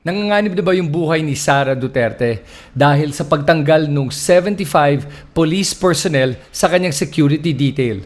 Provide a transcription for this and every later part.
Nanganganib na ba yung buhay ni Sara Duterte dahil sa pagtanggal ng 75 police personnel sa kanyang security detail?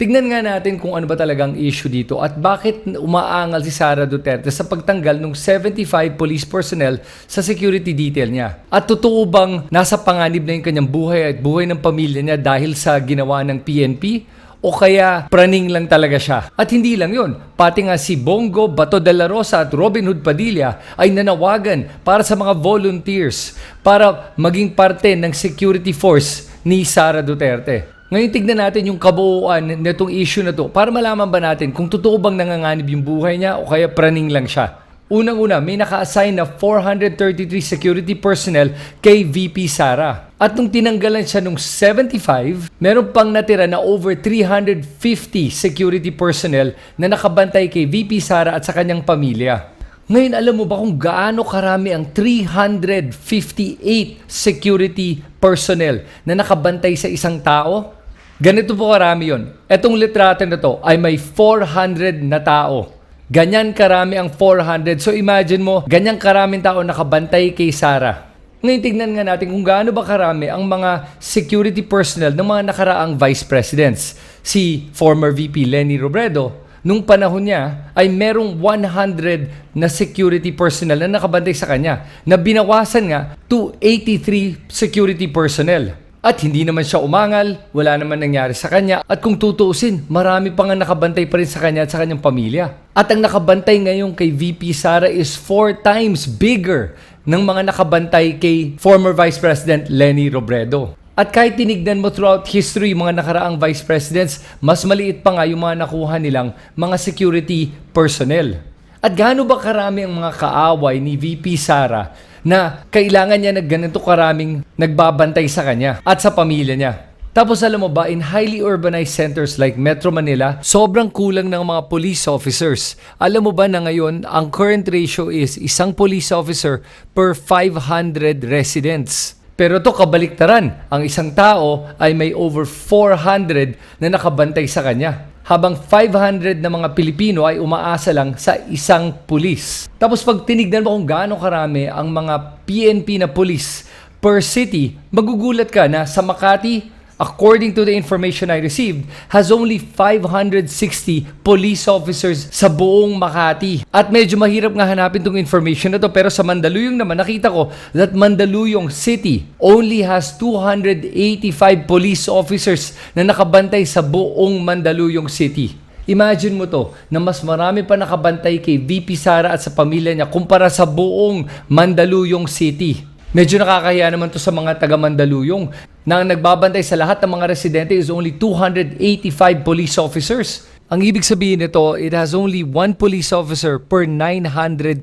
Tignan nga natin kung ano ba talagang issue dito at bakit umaangal si Sara Duterte sa pagtanggal ng 75 police personnel sa security detail niya. At totoo bang nasa panganib na yung kanyang buhay at buhay ng pamilya niya dahil sa ginawa ng PNP? O kaya praning lang talaga siya. At hindi lang yun, pati nga si Bongo, Bato de la Rosa at Robin Hood Padilla ay nanawagan para sa mga volunteers para maging parte ng security force ni Sara Duterte. Ngayon tignan natin yung kabuuan nitong issue na to para malaman ba natin kung totoo bang nanganganib yung buhay niya o kaya praning lang siya. Unang-una, may naka-assign na 433 security personnel kay VP Sara. At nung tinanggalan siya nung 75, meron pang natira na over 350 security personnel na nakabantay kay VP Sara at sa kanyang pamilya. Ngayon, alam mo ba kung gaano karami ang 358 security personnel na nakabantay sa isang tao? Ganito po karami yon. Etong litrato na to ay may 400 na tao. Ganyan karami ang 400. So imagine mo, ganyang karaming tao nakabantay kay Sarah. Ngayon tignan nga natin kung gaano ba karami ang mga security personnel ng mga nakaraang vice presidents. Si former VP Lenny Robredo, nung panahon niya ay merong 100 na security personnel na nakabantay sa kanya na binawasan nga to 83 security personnel. At hindi naman siya umangal, wala naman nangyari sa kanya. At kung tutuusin, marami pa nga nakabantay pa rin sa kanya at sa kanyang pamilya. At ang nakabantay ngayon kay VP Sara is four times bigger ng mga nakabantay kay former Vice President Lenny Robredo. At kahit tinignan mo throughout history mga nakaraang vice presidents, mas maliit pa nga yung mga nakuha nilang mga security personnel. At gaano ba karami ang mga kaaway ni VP Sara na kailangan niya na ganito karaming nagbabantay sa kanya at sa pamilya niya? Tapos alam mo ba, in highly urbanized centers like Metro Manila, sobrang kulang ng mga police officers. Alam mo ba na ngayon, ang current ratio is isang police officer per 500 residents. Pero to kabaliktaran, ang isang tao ay may over 400 na nakabantay sa kanya. Habang 500 na mga Pilipino ay umaasa lang sa isang pulis. Tapos pag tinignan mo kung gaano karami ang mga PNP na pulis per city, magugulat ka na sa Makati, according to the information I received, has only 560 police officers sa buong Makati. At medyo mahirap nga hanapin tong information na to pero sa Mandaluyong naman nakita ko that Mandaluyong City only has 285 police officers na nakabantay sa buong Mandaluyong City. Imagine mo to, na mas marami pa nakabantay kay VP Sara at sa pamilya niya kumpara sa buong Mandaluyong City. Medyo nakakahiya naman to sa mga taga Mandaluyong na ang nagbabantay sa lahat ng mga residente is only 285 police officers. Ang ibig sabihin nito, it has only one police officer per 925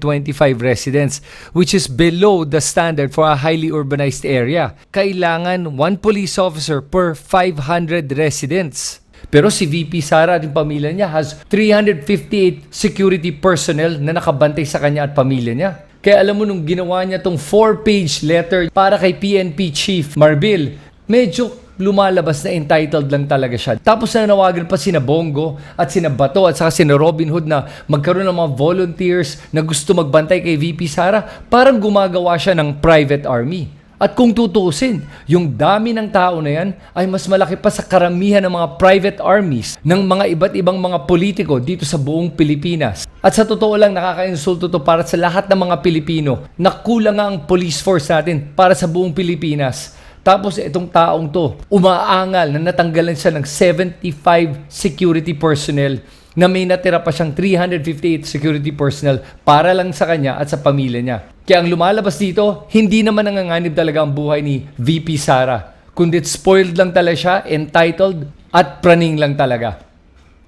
residents, which is below the standard for a highly urbanized area. Kailangan one police officer per 500 residents. Pero si VP Sara at yung pamilya niya has 358 security personnel na nakabantay sa kanya at pamilya niya. Kaya alam mo nung ginawa niya tong 4-page letter para kay PNP Chief Marbil, medyo lumalabas na entitled lang talaga siya. Tapos nanawagan pa sina Bongo at sina Bato at saka sina Robin Hood na magkaroon ng mga volunteers na gusto magbantay kay VP Sara. Parang gumagawa siya ng private army. At kung tutuusin, yung dami ng tao na yan ay mas malaki pa sa karamihan ng mga private armies ng mga iba't ibang mga politiko dito sa buong Pilipinas. At sa totoo lang, nakaka-insulto to para sa lahat ng mga Pilipino na kulang nga ang police force natin para sa buong Pilipinas. Tapos itong taong to, umaangal na natanggalan siya ng 75 security personnel na may natira pa siyang 358 security personnel para lang sa kanya at sa pamilya niya. Kaya ang lumalabas dito, hindi naman nanganganib talaga ang buhay ni VP Sara, kundi spoiled lang talaga siya, entitled, at praning lang talaga.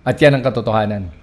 At yan ang katotohanan.